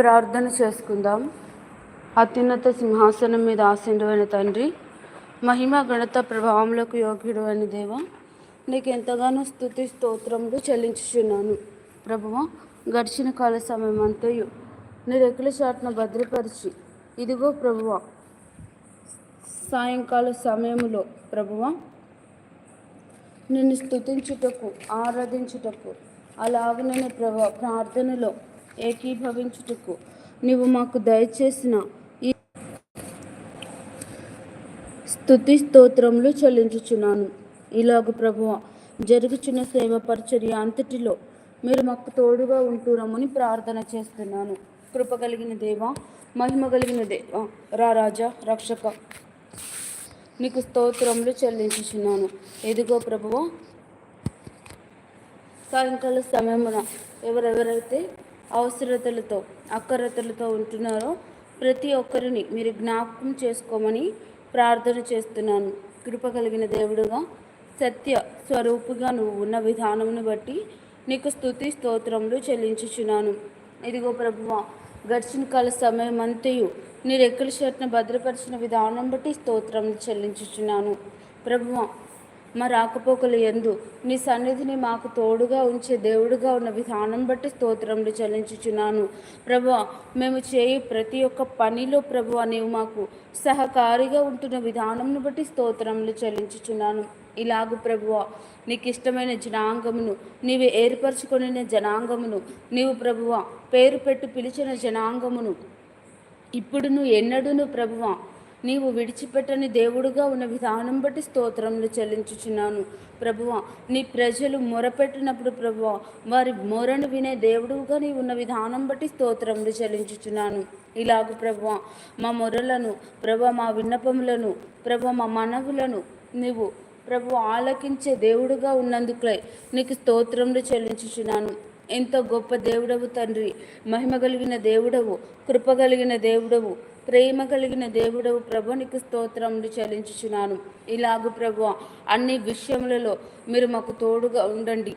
ప్రార్థన చేసుకుందాం. అత్యున్నత సింహాసనం మీద ఆసీనుడైన తండ్రి మహిమ గణత ప్రభావంలోకి యోగ్యుడు అని దేవ నీకు ఎంతగానో స్థుతి స్తోత్రములు చెల్లించుచున్నాను. ప్రభువ గడిచిన కాల సమయం అంతయు నీ రెక్కల చాటున భద్రపరిచి. ఇదిగో ప్రభువ సాయంకాల సమయములో ప్రభువ నిన్ను స్థుతించుటకు ఆరాధించుటకు అలాగనే ప్రభా ప్రార్థనలో ఏకీభవించుటకు. నీవు మాకు దయచేసిన ఈ స్తుతి స్తోత్రములు చెల్లించుచున్నాను. ఇలాగ ప్రభువ జరుగుచున్న సేవ పరిచర్య అంతటిలో మీరు మాకు తోడుగా ఉంటురమని ప్రార్థన చేస్తున్నాను. కృప కలిగిన దేవ మహిమ కలిగిన దేవ రా రాజా రక్షక నీకు స్తోత్రములు చెల్లించుచున్నాను. ఎదుగో ప్రభువ సాయంకాల సమయమున ఎవరెవరైతే అవసరతలతో అక్కరతలతో ఉంటున్నారో ప్రతి ఒక్కరిని మీరు జ్ఞాపకం చేసుకోమని ప్రార్థన చేస్తున్నాను. కృప కలిగిన దేవుడుగా సత్య స్వరూపుగా నువ్వు ఉన్న విధానమును బట్టి నీకు స్తుతి స్తోత్రములు చెల్లించుచున్నాను. ఇదిగో ప్రభువ గడిచిన కాల సమయం అంతయు నీ రెక్కల షర్ట్ను భద్రపరిచిన విధానం బట్టి స్తోత్రములు చెల్లించుచున్నాను. ప్రభువ మా రాకపోకలు ఎందు? నీ సన్నిధిని మాకు తోడుగా ఉంచే దేవుడుగా ఉన్న విధానం బట్టి స్తోత్రములు చెల్లించుచున్నాను. ప్రభు మేము చేయి ప్రతి ఒక్క పనిలో ప్రభు నీవు మాకు సహకారిగా ఉంటున్న విధానంను బట్టి స్తోత్రములు చెల్లించుచున్నాను. ఇలాగు ప్రభువ నీకు ఇష్టమైన జనాంగమును నీవు ఏర్పరచుకొనిన జనాంగమును నీవు ప్రభువ పేరు పెట్టు పిలిచిన జనాంగమును ఇప్పుడును ఎన్నడూను ప్రభువ నీవు విడిచిపెట్టని దేవుడుగా ఉన్న విధానం బట్టి స్తోత్రములు చెల్లించుచున్నాను. ప్రభువ నీ ప్రజలు మొరపెట్టినప్పుడు ప్రభువ వారి మొరను వినే దేవుడుగా నీవు ఉన్న విధానం బట్టి స్తోత్రములు చెల్లించుచున్నాను. ఇలాగ ప్రభువ మా మొరలను ప్రభు మా విన్నపములను ప్రభు మా మనవులను నీవు ప్రభు ఆలకించే దేవుడుగా ఉన్నందుకులై నీకు స్తోత్రములు చెల్లించుచున్నాను. ఎంతో గొప్ప దేవుడవు తండ్రి మహిమ కలిగిన దేవుడవు కృప కలిగిన దేవుడవు ప్రేమ కలిగిన దేవుడవు ప్రభు నీకు స్తోత్రములు చెల్లించుచున్నాను. ఇలాగు ప్రభు అన్ని విషయములలో మీరు మాకు తోడుగా ఉండండి.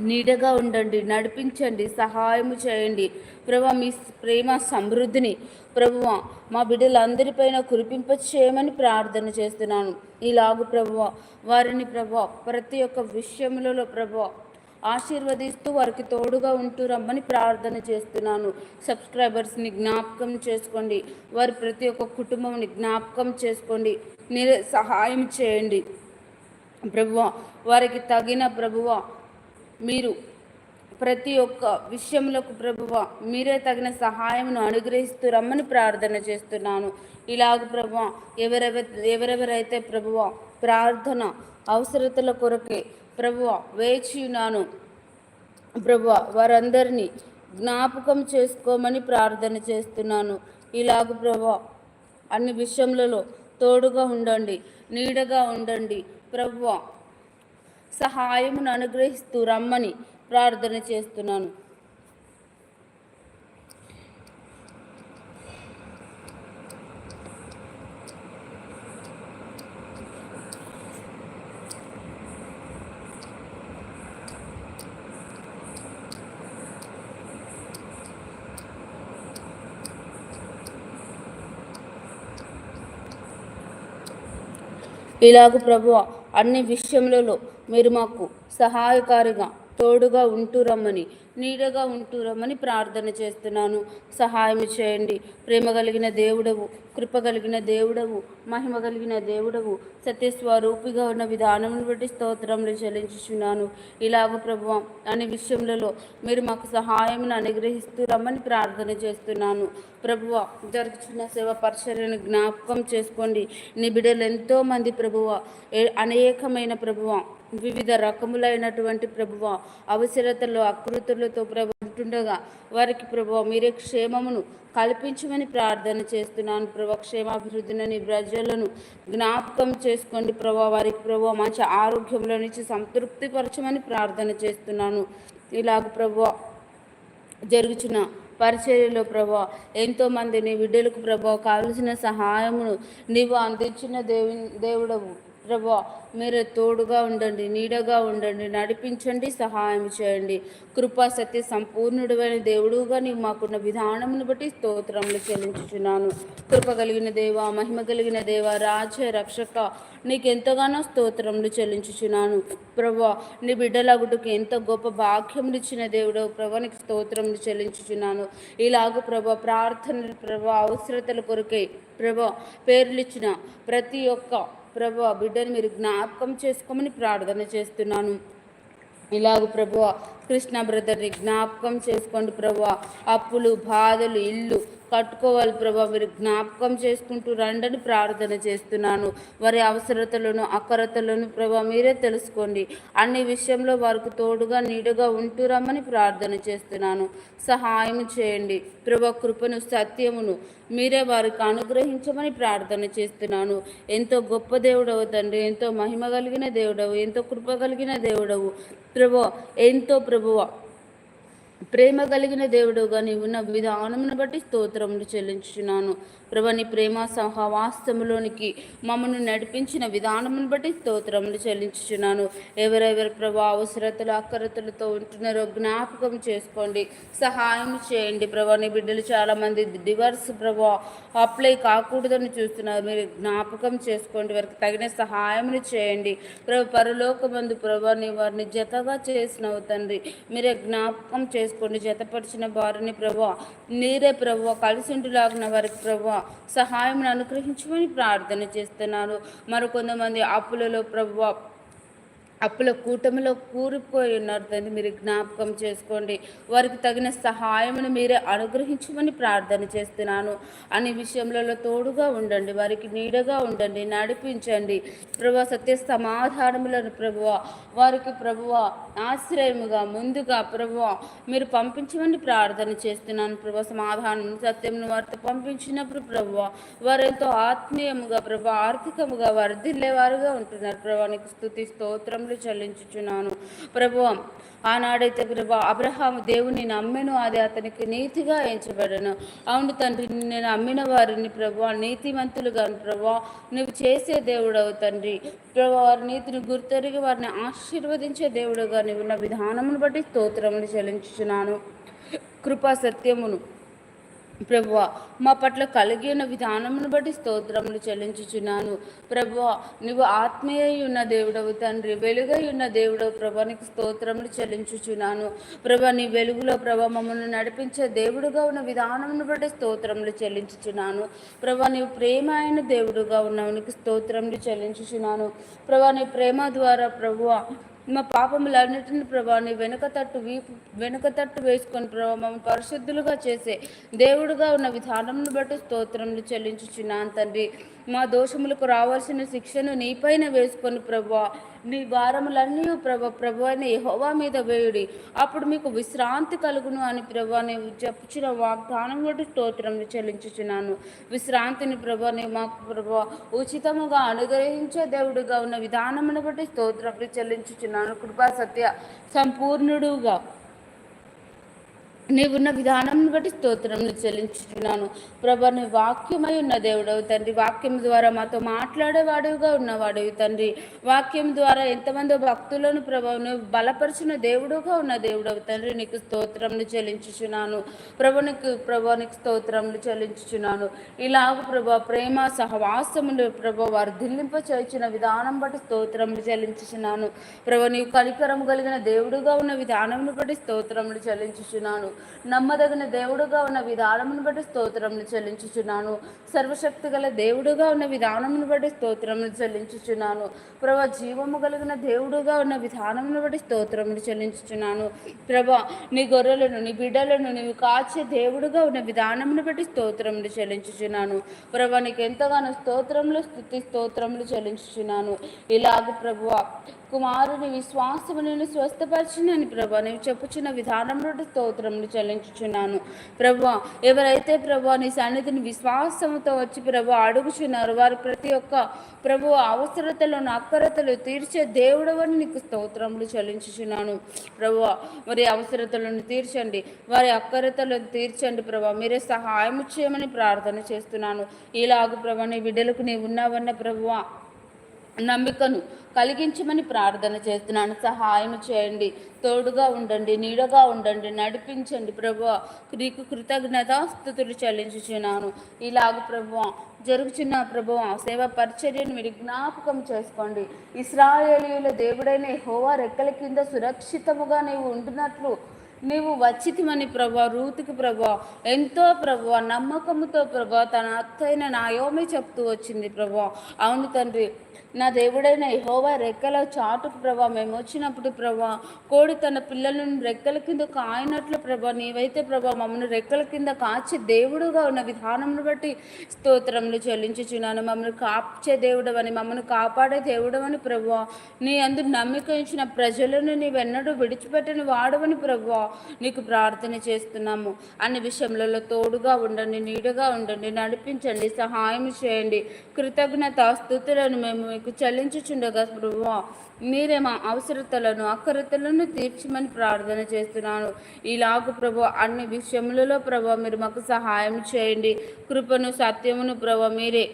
నీడగా ఉండండి నడిపించండి సహాయము చేయండి. ప్రభు మీ ప్రేమ సమృద్ధిని ప్రభువ మా బిడ్డలందరిపైన కురిపింప చేయమని ప్రార్థన చేస్తున్నాను. ఇలాగు ప్రభువ వారిని ప్రభు ప్రతి ఒక్క విషయములలో ప్రభు ఆశీర్వదిస్తూ వారికి తోడుగా ఉంటూ రమ్మని ప్రార్థన చేస్తున్నాను. సబ్స్క్రైబర్స్ని జ్ఞాపకం చేసుకోండి. వారి ప్రతి ఒక్క కుటుంబంని జ్ఞాపకం చేసుకోండి. మీరే సహాయం చేయండి. ప్రభువ వారికి తగిన ప్రభువ మీరు ప్రతి ఒక్క విషయములకు ప్రభువ మీరే తగిన సహాయమును అనుగ్రహిస్తూ రమ్మని ప్రార్థన చేస్తున్నాను. ఇలాగ ప్రభువ ఎవరెవ ఎవరెవరైతే ప్రభువ ప్రార్థన అవసరతల కొరకే ప్రభువ వేచి ఉన్నాను. ప్రభువ వారందరినీ జ్ఞాపకం చేసుకోమని ప్రార్థన చేస్తున్నాను. ఇలాగ ప్రభు అన్ని విషయములలో తోడుగా ఉండండి నీడగా ఉండండి. ప్రభువ సహాయమును అనుగ్రహిస్తూ రమ్మని ప్రార్థన చేస్తున్నాను. ఇలాగ ప్రభు అన్ని విషయములలో మీరు మాకు సహాయకారిగా తోడుగా ఉంటూ రమ్మని నీడగా ఉంటూ రమ్మని ప్రార్థన చేస్తున్నాను. సహాయం చేయండి. ప్రేమ కలిగిన దేవుడవు కృప కలిగిన దేవుడవు మహిమ కలిగిన దేవుడవు సత్యస్వరూపిగా ఉన్న విధానమును బట్టి స్తోత్రములు చెల్లించుచున్నాను. ఇలాగ ప్రభు అనే విషయములలో మీరు మాకు సహాయమును అనుగ్రహిస్తూ రమ్మని ప్రార్థన చేస్తున్నాను. ప్రభువ జరుగుతున్న సేవ పరిచర్యను జ్ఞాపకం చేసుకోండి. నీ బిడ్డలు ఎంతోమంది ప్రభువ అనేకమైన ప్రభువ వివిధ రకములైనటువంటి ప్రభువ అవసరతలు అకృతులతో ప్రభు ఉంటుండగా వారికి ప్రభు మీరే క్షేమమును కల్పించమని ప్రార్థన చేస్తున్నాను. ప్రభు క్షేమాభివృద్ధిని ప్రజలను జ్ఞాపకం చేసుకోండి. ప్రభా వారికి ప్రభు మంచి ఆరోగ్యంలో నుంచి సంతృప్తిపరచమని ప్రార్థన చేస్తున్నాను. ఇలాగ ప్రభు జరుగుచున్న పరిచర్యలో ప్రభా ఎంతోమంది నీ బిడ్డలకు ప్రభా కావలసిన సహాయమును నీవు అందించిన దేవు దేవుడవు. ప్రభా మీరు తోడుగా ఉండండి నీడగా ఉండండి నడిపించండి సహాయం చేయండి. కృపా సత్య సంపూర్ణుడైన దేవుడుగా నీవు మాకున్న విధానమును బట్టి స్తోత్రములు చెల్లించుచున్నాను. కృప కలిగిన దేవ మహిమ కలిగిన దేవ రాజ రక్షక నీకు ఎంతగానో స్తోత్రములు చెల్లించుచున్నాను. ప్రభా నీ బిడ్డలగుటకు ఎంత గొప్ప భాగ్యములు ఇచ్చిన దేవుడు ప్రభా నీకు స్తోత్రములు చెల్లించుచున్నాను. ఇలాగ ప్రభా ప్రార్థనలు ప్రభా అవసరతల కొరకై ప్రభా పేర్లు ఇచ్చిన ప్రతి ఒక్క ప్రభా బిడ్డను మీరు జ్ఞాపకం చేసుకోమని ప్రార్థన చేస్తున్నాను. ఇలాగ ప్రభు కృష్ణ బ్రదర్ని జ్ఞాపకం చేసుకోండి ప్రభా. అప్పులు బాధలు ఇల్లు కట్టుకోవాలి ప్రభా. మీరు జ్ఞాపకం చేసుకుంటూ రండని ప్రార్థన చేస్తున్నాను. వారి అవసరతలను అకరతలను ప్రభా మీరే తెలుసుకోండి. అన్ని విషయంలో వారికి తోడుగా నీడుగా ఉంటురమ్మని ప్రార్థన చేస్తున్నాను. సహాయం చేయండి. ప్రభా కృపను సత్యమును మీరే వారికి అనుగ్రహించమని ప్రార్థన చేస్తున్నాను. ఎంతో గొప్ప దేవుడవు తండ్రి. ఎంతో మహిమ కలిగిన దేవుడవు. ఎంతో కృప కలిగిన దేవుడవు. ప్రభు ఎంతో ప్రభువ ప్రేమ కలిగిన దేవుడుగా నీవు ఉన్న విధానమును బట్టి స్తోత్రములు చెల్లించుచున్నాను. ప్రభాని ప్రేమ సహవాస్తములోనికి మమ్మను నడిపించిన విధానమును బట్టి స్తోత్రములు చెల్లించుచున్నాను. ఎవరెవరు ప్రభా అవసరతలు అక్కరతలతో ఉంటున్నారో జ్ఞాపకం చేసుకోండి. సహాయం చేయండి ప్రభాని బిడ్డలు. చాలామంది డివర్స్ ప్రభా అప్లై కాకూడదని చూస్తున్నారు. మీరు జ్ఞాపకం చేసుకోండి. వారికి తగిన సహాయమును చేయండి. ప్రభు పరలోకమందు ప్రభాని వారిని జతగా చేసిన తండ్రి. మీరే జ్ఞాపకం చేసుకోండి. జతపరిచిన వారిని ప్రభా మీరే ప్రభు కలిసి ఉంటులాగిన వారికి ప్రభు సహాయం అనుగ్రహించమని ప్రార్థన చేస్తున్నాను మరికొంతమంది అప్పులలో ప్రభు అప్పుల కూటమిలో కూరిపోయి ఉన్నారు తండ్రి. మీరు జ్ఞాపకం చేసుకోండి. వారికి తగిన సహాయమును మీరే అనుగ్రహించమని ప్రార్థన చేస్తున్నాను. అన్ని విషయంలో తోడుగా ఉండండి. వారికి నీడగా ఉండండి. నడిపించండి. ప్రభు సత్య సమాధానములను ప్రభువ వారికి ప్రభువ ఆశ్రయముగా ముందుగా ప్రభువ మీరు పంపించమని ప్రార్థన చేస్తున్నాను. ప్రభు సమాధానం సత్యమును వారితో పంపించినప్పుడు ప్రభువ వారు ఆత్మీయముగా ప్రభు ఆర్థికముగా వర్ధిల్లేవారుగా ఉంటున్నారు. ప్రభు స్థుతి స్తోత్రం స్తోత్రములు చెల్లించుచున్నాను. ప్రభు ఆనాడైతే ప్రభు అబ్రహాము దేవుని నమ్మెను అది అతనికి నీతిగా ఎంచబడను. అవును తండ్రి నేను అమ్మిన వారిని ప్రభు నీతిమంతులుగా ప్రభు నువ్వు చేసే దేవుడవు తండ్రి. ప్రభు వారి నీతిని గుర్తెరిగి వారిని ఆశీర్వదించే దేవుడుగా నువ్వు ఉన్న విధానమును బట్టి స్తోత్రములు చెల్లించుచున్నాను. కృపా సత్యమును ప్రభువ మా పట్ల కలిగి ఉన్న విధానమును బట్టి స్తోత్రములు చెల్లించుచున్నాను. ప్రభువ నువ్వు ఆత్మీయ ఉన్న దేవుడవు తండ్రి వెలుగై ఉన్న దేవుడవు ప్రభానికి స్తోత్రములు చెల్లించుచున్నాను. ప్రభా నీ వెలుగులో ప్రభా మమ్మల్ని నడిపించే దేవుడుగా ఉన్న విధానమును బట్టి స్తోత్రములు చెల్లించుచున్నాను. ప్రభా నీవు ప్రేమ అయిన దేవుడుగా ఉన్నవనికి స్తోత్రములు చెల్లించుచున్నాను. ప్రభా నీ ప్రేమ ద్వారా ప్రభువ మా పాపములన్నిటిని ప్రభా నీ వెనుక తట్టు వీపు వెనుక తట్టు వేసుకొని ప్రభా మమ్మల్ని పరిశుద్ధులుగా చేసే దేవుడుగా ఉన్న విధానమును బట్టి స్తోత్రములు చెల్లించుచున్నాను తండ్రి. మా దోషములకు రావాల్సిన శిక్షను నీపైన వేసుకొని ప్రభా నీ భారములన్నీ ప్రభ ప్రభు అయిన యహోవా మీద వేయుడి. అప్పుడు మీకు విశ్రాంతి కలుగును అని ప్రభు నీవు చెప్పుచిన వాగ్దానం బట్టి స్తోత్రం చెల్లించుచున్నాను. విశ్రాంతిని ప్రభు నీ మాకు ప్రభు ఉచితముగా అనుగ్రహించే దేవుడిగా ఉన్న విధానమును బట్టి స్తోత్రం చెల్లించుచున్నాను. కృపా సత్య సంపూర్ణుడుగా. నీవున్న విధానం బట్టి స్తోత్రములు చెల్లించుతున్నాను ప్రభా నీ వాక్యమై ఉన్న దేవుడవు తండ్రి. వాక్యం ద్వారా మాతో మాట్లాడేవాడుగా ఉన్నవాడు తండ్రి. వాక్యం ద్వారా ఎంతమంది భక్తులను ప్రభావం నువ్వు బలపరిచిన దేవుడుగా ఉన్న దేవుడవు తండ్రి. నీకు స్తోత్రములు చెల్లించుచున్నాను. ప్రభు నీకు ప్రభా నీకు స్తోత్రములు చెల్లించుచున్నాను. ఇలాగ ప్రభా ప్రేమ సహవాసములు ప్రభా వారు దిల్లింప చేసిన విధానం బట్టి స్తోత్రములు చెల్లించుచున్నాను. ప్రభా నీవు కనికరము కలిగిన దేవుడుగా ఉన్న విధానంను బట్టి స్తోత్రములు చెల్లించుచున్నాను. నమ్మదగిన దేవుడుగా ఉన్న విధానమును బట్టి స్తోత్రమును చెల్లించుచున్నాను. సర్వశక్తి గల దేవుడుగా ఉన్న విధానమును బట్టి స్తోత్రమును చెల్లించుచున్నాను. ప్రభా జీవము కలిగిన దేవుడుగా ఉన్న విధానమును బట్టి స్తోత్రమును చెల్లించుచున్నాను. ప్రభా నీ గొర్రెలను నీ బిడ్డలను నీవు కాచే దేవుడుగా ఉన్న విధానమును బట్టి స్తోత్రములు చెల్లించుచున్నాను. ప్రభా నీకు ఎంతగానో స్తోత్రములు స్థుతి స్తోత్రములు చెల్లించుచున్నాను. ఇలాగ ప్రభువ కుమారుని విశ్వాసము నేను స్వస్థపరిచినని ప్రభా నీవు చెప్పుచున్న విధానం నుండి స్తోత్రములు చెల్లించుచున్నాను. ప్రభు ఎవరైతే ప్రభు నీ సన్నిధిని విశ్వాసంతో వచ్చి ప్రభు అడుగుచున్నారు వారు ప్రతి ఒక్క ప్రభు అవసరతలను అక్కరతలు తీర్చే దేవుడవని నీకు స్తోత్రములు చెల్లించుచున్నాను. ప్రభు మరి అవసరతలను తీర్చండి. వారి అక్కరతలను తీర్చండి ప్రభా. మీరే సహాయం చేయమని ప్రార్థన చేస్తున్నాను. ఇలాగ ప్రభా నీ బిడ్డలకు నీవు ఉన్నావన్న ప్రభువా నమ్మికను కలిగించమని ప్రార్థన చేస్తున్నాను. సహాయం చేయండి. తోడుగా ఉండండి. నీడగా ఉండండి. నడిపించండి. ప్రభు నీకు కృతజ్ఞతాస్థుతులు చెల్లించుచున్నాను. ఇలాగ ప్రభు జరుగుచున్న ప్రభు సేవ పరిచర్యను మీరు జ్ఞాపకం చేసుకోండి. ఇస్రాయేలీయుల దేవుడైన హోవా రెక్కల కింద సురక్షితముగా నీవు ఉంటున్నట్లు నీవు వచ్చితిమని ప్రభా రూతికి ప్రభా ఎంతో ప్రభా నమ్మకముతో ప్రభా తన అత్తైన నాయోమి చెప్తూ వచ్చింది ప్రభా అవును తండ్రి నా దేవుడైన యహోవా రెక్కల చాటుకు ప్రభా మేము వచ్చినప్పుడు ప్రభా కోడి తన పిల్లలను రెక్కల కింద కాయనట్లు ప్రభా నీవైతే ప్రభా మమ్మల్ని రెక్కల కింద కాచే దేవుడుగా ఉన్న విధానమును బట్టి స్తోత్రములు చెల్లించుచున్నాను. మమ్మల్ని కాచే దేవుడవని మమ్మల్ని కాపాడే దేవుడవని ప్రభా నీ అందు నమ్మిక ఇచ్చిన ప్రజలను నీవెన్నడూ విడిచిపెట్టని వాడవని ప్రభా నీకు ప్రార్థన చేస్తున్నాము. అన్ని విషయములలో తోడుగా ఉండండి నీడుగా ఉండండి నడిపించండి సహాయం చేయండి. కృతజ్ఞత స్థుతులను మేము మీకు చెల్లించుచుండగా ప్రభువా మీరే మా అవసరతలను అక్కరతలను తీర్చమని ప్రార్థన చేస్తున్నాను. ఇలాగు ప్రభు అన్ని విషయములలో ప్రభు మీరు మాకు సహాయం చేయండి. కృపను సత్యమును ప్రభు మీరే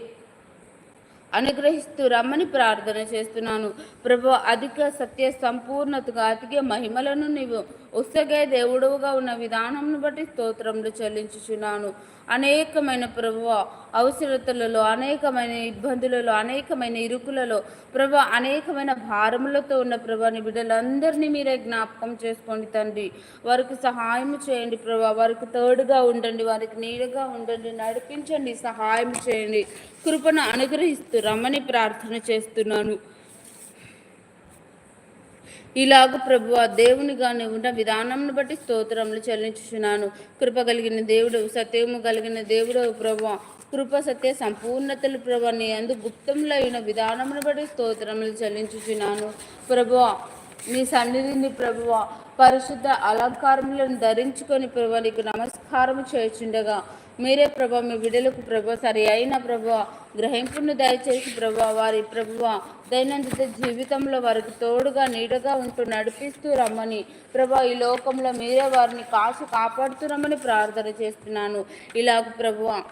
అనుగ్రహిస్తూ రమ్మని ప్రార్థన చేస్తున్నాను. ప్రభు అధిక సత్య సంపూర్ణతగా అతికే మహిమలను నీవు ఉత్సగే దేవుడుగా ఉన్న విధానంను బట్టి స్తోత్రములు చెల్లించుచున్నాను. అనేకమైన ప్రభు అవసరతలలో అనేకమైన ఇబ్బందులలో అనేకమైన ఇరుకులలో ప్రభు అనేకమైన భారములతో ఉన్న ప్రభాని బిడ్డలందరినీ మీరే జ్ఞాపకం చేసుకోండి తండ్రి. వారికి సహాయం చేయండి ప్రభా వారికి తోడుగా ఉండండి వారికి నీడగా ఉండండి నడిపించండి సహాయం చేయండి. కృపను అనుగ్రహిస్తూ రమ్మని ప్రార్థన చేస్తున్నాను. ఇలాగ ప్రభు ఆ దేవునిగానే ఉన్న విధానంను బట్టి స్తోత్రములు చెల్లించుచున్నాను. కృప కలిగిన దేవుడు సత్యము కలిగిన దేవుడు ప్రభు కృప సత్య సంపూర్ణతలు ప్రభు నీ అందు గుప్తంలో అయిన విధానమును బట్టి స్తోత్రములు చెల్లించుచున్నాను. ప్రభు నీ సన్నిధిని ప్రభువ పరిశుద్ధ అలంకారములను ధరించుకొని ప్రభు నీకు నమస్కారం చేయుచుండగా మీరే ప్రభా మీ బిడ్డలకు ప్రభా సరి అయిన ప్రభా గ్రహింపును దయచేసి ప్రభా వారి ప్రభువ దైనందిన జీవితంలో వారికి తోడుగా నీడగా ఉంటూ నడిపిస్తూ రమ్మని ప్రభా ఈ లోకంలో మీరే వారిని కాసు కాపాడుతూ రమ్మని ప్రార్థన చేస్తున్నాను. ఇలాగ ప్రభువ.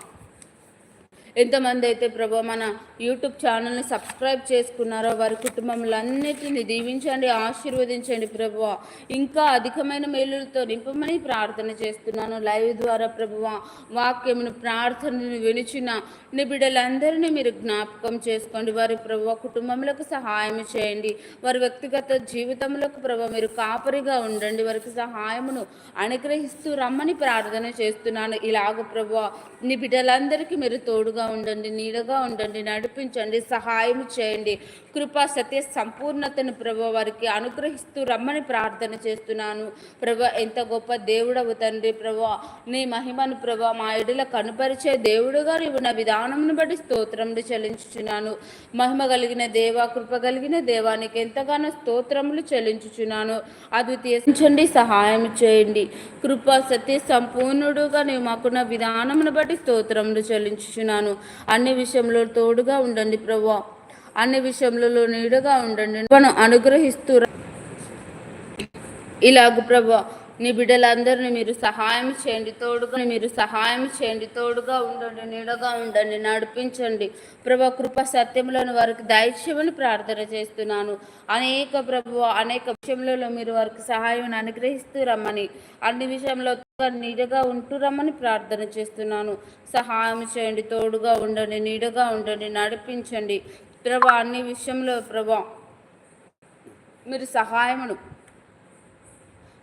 ఎంతమంది అయితే ప్రభు మన యూట్యూబ్ ఛానల్ని సబ్స్క్రైబ్ చేసుకున్నారో వారి కుటుంబములన్నిటిని దీవించండి ఆశీర్వదించండి ప్రభువ ఇంకా అధికమైన మేలులతో నింపమని ప్రార్థన చేస్తున్నాను. లైవ్ ద్వారా ప్రభువ వాక్యమును ప్రార్థనను వినిచిన నీ బిడ్డలందరినీ మీరు జ్ఞాపకం చేసుకోండి. వారి ప్రభు కుటుంబములకు సహాయం చేయండి. వారి వ్యక్తిగత జీవితములకు ప్రభు మీరు కాపరిగా ఉండండి. వారికి సహాయమును అనుగ్రహిస్తూ రమ్మని ప్రార్థన చేస్తున్నాను. ఇలాగ ప్రభు నీ బిడ్డలందరికీ మీరు తోడుగా తోడుగా ఉండండి నీడగా ఉండండి నడిపించండి సహాయం చేయండి. కృపా సత్య సంపూర్ణతను ప్రభు వారికి అనుగ్రహిస్తూ రమ్మని ప్రార్థన చేస్తున్నాను. ప్రభు ఎంత గొప్ప దేవుడవు తండ్రి ప్రభు. నీ మహిమను ప్రభు మా ఎడుల కనుపరిచే దేవుడుగా నీవు నా విధానమును బట్టి స్తోత్రములు చెల్లించుచున్నాను. మహిమ కలిగిన దేవ కృప కలిగిన దేవానికి ఎంతగానో స్తోత్రములు చెల్లించుచున్నాను. అద్వితీయించండి సహాయం చేయండి. కృపా సత్య సంపూర్ణుడుగా నీవు మాకున్న విధానమును బట్టి స్తోత్రములు చెల్లించుచున్నాను. అన్ని విషయంలో తోడుగా ఉండండి ప్రభు అన్ని విషయంలో నీడగా ఉండండి. అనుగ్రహిస్తూ ఇలాగ ప్రభా నీ బిడ్డలందరినీ మీరు సహాయం చేయండి. తోడుగా మీరు సహాయం చేయండి. తోడుగా ఉండండి నీడగా ఉండండి నడిపించండి. ప్రభు కృప సత్యములను వారికి దైత్యమని ప్రార్థన చేస్తున్నాను. అనేక ప్రభు అనేక విషయంలో మీరు వారికి సహాయం అనుగ్రహిస్తూ రమ్మని. అన్ని విషయంలో నీడగా ఉంటూ రమ్మని ప్రార్థన చేస్తున్నాను. సహాయం చేయండి తోడుగా ఉండండి నీడగా ఉండండి నడిపించండి. ప్రభా అన్ని విషయంలో ప్రభా మీరు సహాయమును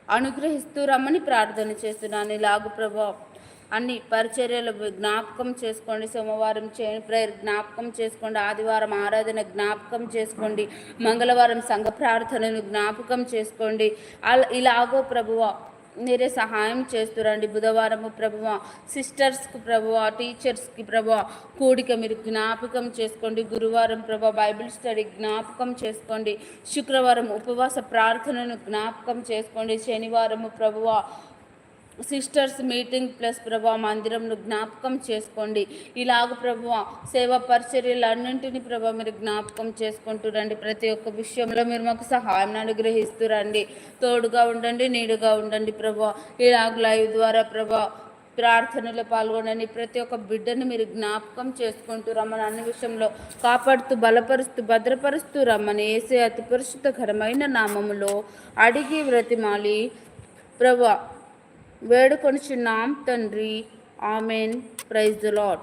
అనుగ్రహిస్తూ రమ్మని ప్రార్థన చేస్తున్నాను. ఇలాగు ప్రభా అన్ని పరిచర్యలు జ్ఞాపకం చేసుకోండి. సోమవారం చేయని ప్రేయర్ జ్ఞాపకం చేసుకోండి. ఆదివారం ఆరాధన జ్ఞాపకం చేసుకోండి. మంగళవారం సంఘ ప్రార్థనను జ్ఞాపకం చేసుకోండి. అలా ఇలాగో ప్రభువ మీరే సహాయం చేస్తురండి. బుధవారము ప్రభువ సిస్టర్స్కి ప్రభువ టీచర్స్కి ప్రభువ కూడిక మీరు జ్ఞాపకం చేసుకోండి. గురువారం ప్రభా బైబిల్ స్టడీ జ్ఞాపకం చేసుకోండి. శుక్రవారం ఉపవాస ప్రార్థనను జ్ఞాపకం చేసుకోండి. శనివారము ప్రభువ సిస్టర్స్ మీటింగ్ ప్లస్ ప్రభా మందిరంను జ్ఞాపకం చేసుకోండి. ఇలాగ ప్రభు సేవా పరిచర్యలన్నింటినీ ప్రభా మీరు జ్ఞాపకం చేసుకుంటూ రండి. ప్రతి ఒక్క విషయంలో మీరు మాకు సహాయం అనుగ్రహిస్తూ రండి. తోడుగా ఉండండి నీడుగా ఉండండి ప్రభా. ఇలాగ లైవ్ ద్వారా ప్రభా ప్రార్థనలో పాల్గొనని ప్రతి ఒక్క బిడ్డను మీరు జ్ఞాపకం చేసుకుంటూ రమ్మని అన్ని విషయంలో కాపాడుతూ బలపరుస్తూ భద్రపరుస్తూ రమ్మని వేసే అతి పరిశుద్ధకరమైన నామములో అడిగి వ్రతిమాలి. ప్రభా వేడుకొనిచున్నాం తండ్రి. ఆమెన్. Praise the lord